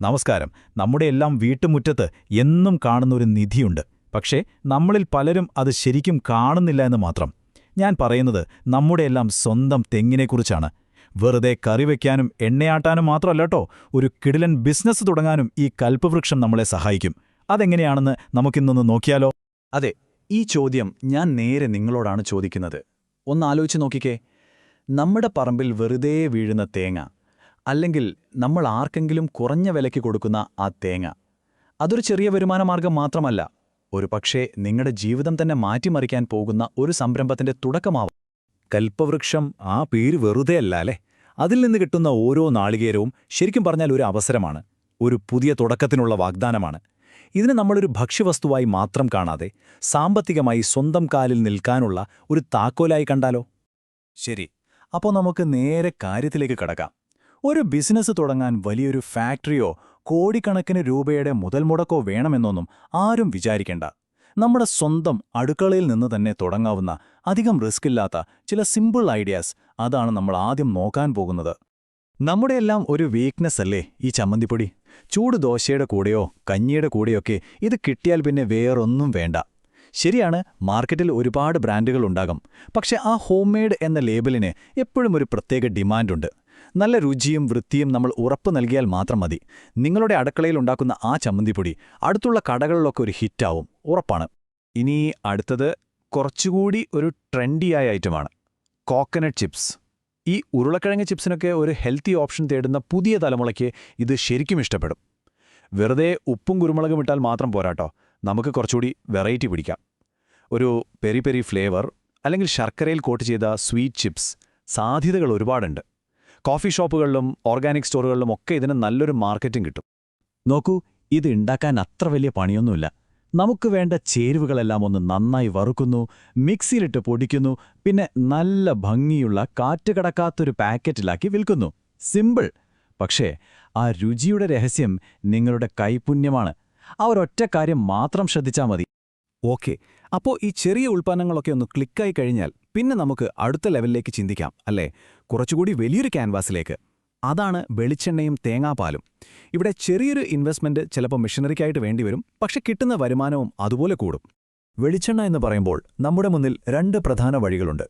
നമസ്കാരം. നമ്മുടെ എല്ലാം വീട്ടുമുറ്റത്ത് എന്നും കാണുന്ന ഒരു നിധിയുണ്ട്. പക്ഷേ നമ്മളിൽ പലരും അത് ശരിക്കും കാണുന്നില്ല എന്ന് മാത്രം. ഞാൻ പറയുന്നത് നമ്മുടെയെല്ലാം സ്വന്തം തെങ്ങിനെക്കുറിച്ചാണ്. വെറുതെ കറി വയ്ക്കാനും എണ്ണയാട്ടാനും മാത്രമല്ലട്ടോ ഒരു കിടിലൻ ബിസിനസ് തുടങ്ങാനും ഈ കൽപ്പവൃക്ഷം നമ്മളെ സഹായിക്കും. അതെങ്ങനെയാണെന്ന് നമുക്കിന്നൊന്ന് നോക്കിയാലോ? അതെ ഈ ചോദ്യം ഞാൻ നേരെ നിങ്ങളോടാണ് ചോദിക്കുന്നത്. ഒന്ന് ആലോചിച്ച് നോക്കിക്കേ. നമ്മുടെ പറമ്പിൽ വെറുതെ വീഴുന്ന തേങ്ങ അല്ലെങ്കിൽ നമ്മൾ ആർക്കെങ്കിലും കുറഞ്ഞ വിലയ്ക്ക് കൊടുക്കുന്ന ആ തേങ്ങ. അതൊരു ചെറിയ വരുമാനമാർഗം മാത്രമല്ല ഒരു പക്ഷേ നിങ്ങളുടെ ജീവിതം തന്നെ മാറ്റിമറിക്കാൻ പോകുന്ന ഒരു സംരംഭത്തിന്റെ തുടക്കമാവും. കൽപ്പവൃക്ഷം ആ പേര് വെറുതെയല്ല അല്ലേ അതിൽ നിന്ന് കിട്ടുന്ന ഓരോ നാളികേരവും ശരിക്കും പറഞ്ഞാൽ ഒരു അവസരമാണ് ഒരു പുതിയ തുടക്കത്തിനുള്ള വാഗ്ദാനമാണ്. ഇതിന് നമ്മളൊരു ഭക്ഷ്യവസ്തുവായി മാത്രം കാണാതെ സാമ്പത്തികമായി സ്വന്തം കാലിൽ നിൽക്കാനുള്ള ഒരു താക്കോലായി കണ്ടാലോ? ശരി അപ്പോൾ നമുക്ക് നേരെ കാര്യത്തിലേക്ക് കടക്കാം. ഒരു ബിസിനസ് തുടങ്ങാൻ വലിയൊരു ഫാക്ടറിയോ കോടിക്കണക്കിന് രൂപയുടെ മുതൽ മുടക്കോ വേണമെന്നൊന്നും ആരും വിചാരിക്കേണ്ട. നമ്മുടെ സ്വന്തം അടുക്കളയിൽ നിന്ന് തന്നെ തുടങ്ങാവുന്ന അധികം റിസ്ക് ഇല്ലാത്ത ചില സിമ്പിൾ ഐഡിയാസ് അതാണ് നമ്മൾ ആദ്യം നോക്കാൻ പോകുന്നത്. നമ്മുടെയെല്ലാം ഒരു വീക്ക്നെസ് അല്ലേ ഈ ചമ്മന്തിപ്പൊടി? ചൂട് ദോശയുടെ കൂടെയോ കഞ്ഞിയുടെ കൂടെയൊക്കെ ഇത് കിട്ടിയാൽ പിന്നെ വേറൊന്നും വേണ്ട. ശരിയാണ് മാർക്കറ്റിൽ ഒരുപാട് ബ്രാൻഡുകൾ ഉണ്ടാകും. പക്ഷെ ആ ഹോം എന്ന ലേബലിന് എപ്പോഴും ഒരു പ്രത്യേക ഡിമാൻഡുണ്ട് നല്ല രുചിയും വൃത്തിയും നമ്മൾ ഉറപ്പ് നൽകിയാൽ മാത്രം മതി. നിങ്ങളുടെ അടുക്കളയിൽ ഉണ്ടാക്കുന്ന ആ ചമ്മന്തിപ്പൊടി അടുത്തുള്ള കടകളിലൊക്കെ ഒരു ഹിറ്റാവും. ഉറപ്പാണ്. ഇനി അടുത്തത് കുറച്ചുകൂടി ഒരു ട്രെൻഡിയായ ഐറ്റമാണ്. Coconut chips. ഈ ഉരുളക്കിഴങ്ങ് ചിപ്സിനൊക്കെ ഒരു ഹെൽത്തി ഓപ്ഷൻ തേടുന്ന പുതിയ തലമുറയ്ക്ക് ഇത് ശരിക്കും ഇഷ്ടപ്പെടും. വെറുതെ ഉപ്പും കുരുമുളകും ഇട്ടാൽ മാത്രം പോരാട്ടോ. നമുക്ക് കുറച്ചുകൂടി വെറൈറ്റി പിടിക്കാം. ഒരു പെരി പെരി ഫ്ലേവർ അല്ലെങ്കിൽ ശർക്കരയിൽ കോട്ട് ചെയ്ത സ്വീറ്റ് ചിപ്സ് സാധ്യതകൾ ഒരുപാടുണ്ട്. കോഫി ഷോപ്പുകളിലും ഓർഗാനിക് സ്റ്റോറുകളിലും ഒക്കെ ഇതിന് നല്ലൊരു മാർക്കറ്റിംഗ് കിട്ടും. നോക്കൂ ഇത് ഉണ്ടാക്കാൻ അത്ര വലിയ പണിയൊന്നുമില്ല. നമുക്ക് വേണ്ട ചേരുവകളെല്ലാം ഒന്ന് നന്നായി വറുക്കുന്നു മിക്സിയിലിട്ട് പൊടിക്കുന്നു പിന്നെ നല്ല ഭംഗിയുള്ള കാറ്റ് കടക്കാത്തൊരു പാക്കറ്റിലാക്കി വിൽക്കുന്നു. സിമ്പിൾ. പക്ഷേ ആ രുചിയുടെ രഹസ്യം നിങ്ങളുടെ കൈപുണ്യമാണ്. ആ ഒരൊറ്റ കാര്യം മാത്രം ശ്രദ്ധിച്ചാൽ മതി. ഓക്കെ. അപ്പോൾ ഈ ചെറിയ ഉൽപ്പന്നങ്ങളൊക്കെ ഒന്ന് ക്ലിക്കായി കഴിഞ്ഞാൽ പിന്നെ നമുക്ക് അടുത്ത ലെവലിലേക്ക് ചിന്തിക്കാം അല്ലേ? കുറച്ചുകൂടി വലിയൊരു ക്യാൻവാസിലേക്ക്. അതാണ് വെളിച്ചെണ്ണയും തേങ്ങാപ്പാലും. ഇവിടെ ചെറിയൊരു ഇൻവെസ്റ്റ്മെന്റ് ചിലപ്പോൾ മിഷനറിക്കായിട്ട് വേണ്ടിവരും പക്ഷെ കിട്ടുന്ന വരുമാനവും അതുപോലെ കൂടും. വെളിച്ചെണ്ണ എന്ന് പറയുമ്പോൾ നമ്മുടെ മുന്നിൽ രണ്ട് പ്രധാന വഴികളുണ്ട്.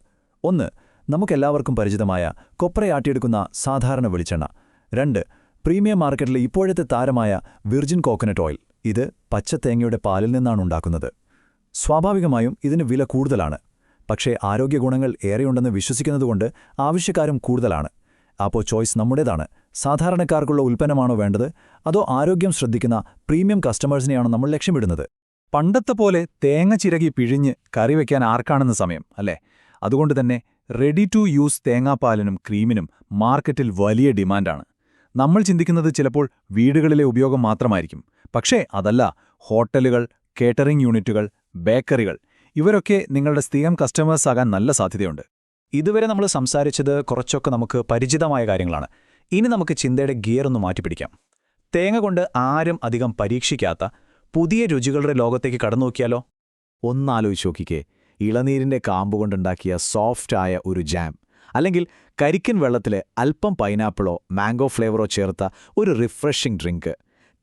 ഒന്ന് നമുക്കെല്ലാവർക്കും പരിചിതമായ കൊപ്രയാട്ടിയെടുക്കുന്ന സാധാരണ വെളിച്ചെണ്ണ. രണ്ട് പ്രീമിയം മാർക്കറ്റിലെ ഇപ്പോഴത്തെ താരമായ വിർജിൻ കോക്കനട്ട് ഓയിൽ. ഇത് പച്ച തേങ്ങയുടെ പാലിൽ നിന്നാണ് ഉണ്ടാക്കുന്നത്. സ്വാഭാവികമായും ഇതിന് വില കൂടുതലാണ്. പക്ഷേ ആരോഗ്യ ഗുണങ്ങൾ ഏറെയുണ്ടെന്ന് വിശ്വസിക്കുന്നതുകൊണ്ട് ആവശ്യക്കാരും കൂടുതലാണ്. അപ്പോൾ ചോയ്സ് നമ്മുടേതാണ്. സാധാരണക്കാർക്കുള്ള ഉൽപ്പന്നമാണോ വേണ്ടത്? അതോ ആരോഗ്യം ശ്രദ്ധിക്കുന്ന പ്രീമിയം കസ്റ്റമേഴ്സിനെയാണോ നമ്മൾ ലക്ഷ്യമിടുന്നത്? പണ്ടത്തെ പോലെ തേങ്ങ ചിരകി പിഴിഞ്ഞ് കറി വയ്ക്കാൻ ആർക്കാണെന്ന സമയം അല്ലേ? അതുകൊണ്ട് തന്നെ റെഡി ടു യൂസ് തേങ്ങാപ്പാലിനും ക്രീമിനും മാർക്കറ്റിൽ വലിയ ഡിമാൻഡാണ്. നമ്മൾ ചിന്തിക്കുന്നത് ചിലപ്പോൾ വീടുകളിലെ ഉപയോഗം മാത്രമായിരിക്കും. പക്ഷേ അതല്ല ഹോട്ടലുകൾ കേറ്ററിംഗ് യൂണിറ്റുകൾ ബേക്കറികൾ ഇവരൊക്കെ നിങ്ങളുടെ സ്ഥിരം കസ്റ്റമേഴ്സ് ആകാൻ നല്ല സാധ്യതയുണ്ട്. ഇതുവരെ നമ്മൾ സംസാരിച്ചത് കുറച്ചൊക്കെ നമുക്ക് പരിചിതമായ കാര്യങ്ങളാണ്. ഇനി നമുക്ക് ചിന്തയുടെ ഗിയർ ഒന്ന് മാറ്റിപ്പിടിക്കാം. തേങ്ങ കൊണ്ട് ആരും അധികം പരീക്ഷിക്കാത്ത പുതിയ രുചികളുടെ ലോകത്തേക്ക് കടന്നുനോക്കിയാലോ? ഒന്നാലോചിച്ച് നോക്കിക്കേ. ഇളനീരിന്റെ കാമ്പുകൊണ്ടുണ്ടാക്കിയ സോഫ്റ്റായ ഒരു ജാം അല്ലെങ്കിൽ കരിക്കൻ വെള്ളത്തിൽ അല്പം പൈനാപ്പിളോ മാംഗോ ഫ്ലേവറോ ചേർത്ത ഒരു റിഫ്രഷിംഗ് ഡ്രിങ്ക്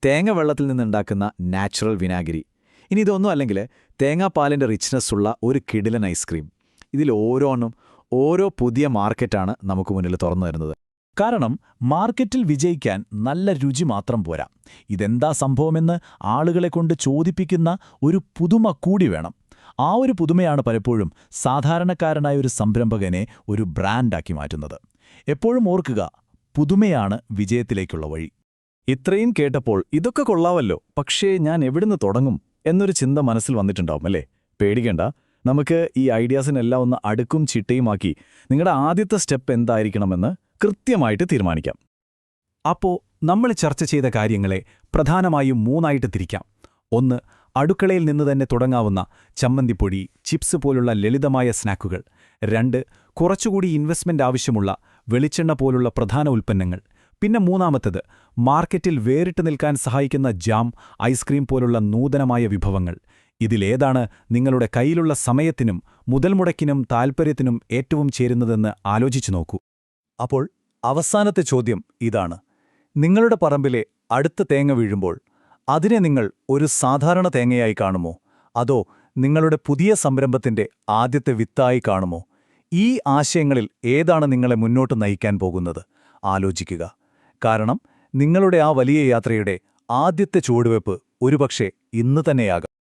തേങ്ങ വെള്ളത്തിൽ നിന്നുണ്ടാക്കുന്ന നാച്ചുറൽ വിനാഗിരി. ഇനി ഇതൊന്നും അല്ലെങ്കിൽ തേങ്ങാപ്പാലിന്റെ റിച്ച്നെസ് ഉള്ള ഒരു കിടിലൻ ഐസ്ക്രീം ഇതിൽ ഓരോന്നും ഓരോ പുതിയ മാർക്കറ്റാണ് നമുക്ക് മുന്നിൽ തുറന്നു തരുന്നത്. കാരണം മാർക്കറ്റിൽ വിജയിക്കാൻ നല്ല രുചി മാത്രം പോരാ. ഇതെന്താ സംഭവമെന്ന് ആളുകളെ കൊണ്ട് ചോദിപ്പിക്കുന്ന ഒരു പുതുമ കൂടി വേണം. ആ ഒരു പുതുമയാണ് പലപ്പോഴും സാധാരണക്കാരനായ ഒരു സംരംഭകനെ ഒരു ബ്രാൻഡാക്കി മാറ്റുന്നത്. എപ്പോഴും ഓർക്കുക പുതുമയാണ് വിജയത്തിലേക്കുള്ള വഴി. ഇത്രയും കേട്ടപ്പോൾ ഇതൊക്കെ കൊള്ളാവല്ലോ. പക്ഷേ ഞാൻ എവിടുന്ന് തുടങ്ങും? എന്നൊരു ചിന്ത മനസ്സിൽ വന്നിട്ടുണ്ടാവും അല്ലേ? പേടിക്കേണ്ട. നമുക്ക് ഈ ഐഡിയാസിനെല്ലാം ഒന്ന് അടുക്കും ചിട്ടയുമാക്കി നിങ്ങളുടെ ആദ്യത്തെ സ്റ്റെപ്പ് എന്തായിരിക്കണമെന്ന് കൃത്യമായിട്ട് തീരുമാനിക്കാം. അപ്പോ നമ്മൾ ചർച്ച ചെയ്ത കാര്യങ്ങളെ പ്രധാനമായും മൂന്നായിട്ട് തിരിക്കാം. ഒന്ന് അടുക്കളയിൽ നിന്ന് തന്നെ തുടങ്ങാവുന്ന ചമ്മന്തിപ്പൊടി ചിപ്സ് പോലുള്ള ലളിതമായ സ്നാക്കുകൾ. രണ്ട് കുറച്ചുകൂടി ഇൻവെസ്റ്റ്മെന്റ് ആവശ്യമുള്ള വെളിച്ചെണ്ണ പോലുള്ള പ്രധാന ഉൽപ്പന്നങ്ങൾ. പിന്നെ മൂന്നാമത്തത് മാർക്കറ്റിൽ വേറിട്ട് നിൽക്കാൻ സഹായിക്കുന്ന ജാം ഐസ്ക്രീം പോലുള്ള നൂതനമായ വിഭവങ്ങൾ. ഇതിലേതാണ് നിങ്ങളുടെ കയ്യിലുള്ള സമയത്തിനും മുതൽമുടക്കിനും താൽപ്പര്യത്തിനും ഏറ്റവും ചേരുന്നതെന്ന് ആലോചിച്ചു നോക്കൂ. അപ്പോൾ അവസാനത്തെ ചോദ്യം ഇതാണ്. നിങ്ങളുടെ പറമ്പിലെ അടുത്ത തേങ്ങ വീഴുമ്പോൾ അതിനെ നിങ്ങൾ ഒരു സാധാരണ തേങ്ങയായി കാണുമോ? അതോ നിങ്ങളുടെ പുതിയ സംരംഭത്തിന്റെ ആദ്യത്തെ വിത്തായി കാണുമോ? ഈ ആശയങ്ങളിൽ ഏതാണ് നിങ്ങളെ മുന്നോട്ട് നയിക്കാൻ പോകുന്നത്? ആലോചിക്കുക. കാരണം നിങ്ങളുടെ ആ വലിയ യാത്രയുടെ ആദ്യത്തെ ചുവടുവയ്പ്പ് ഒരുപക്ഷെ ഇന്ന് തന്നെയാകാം.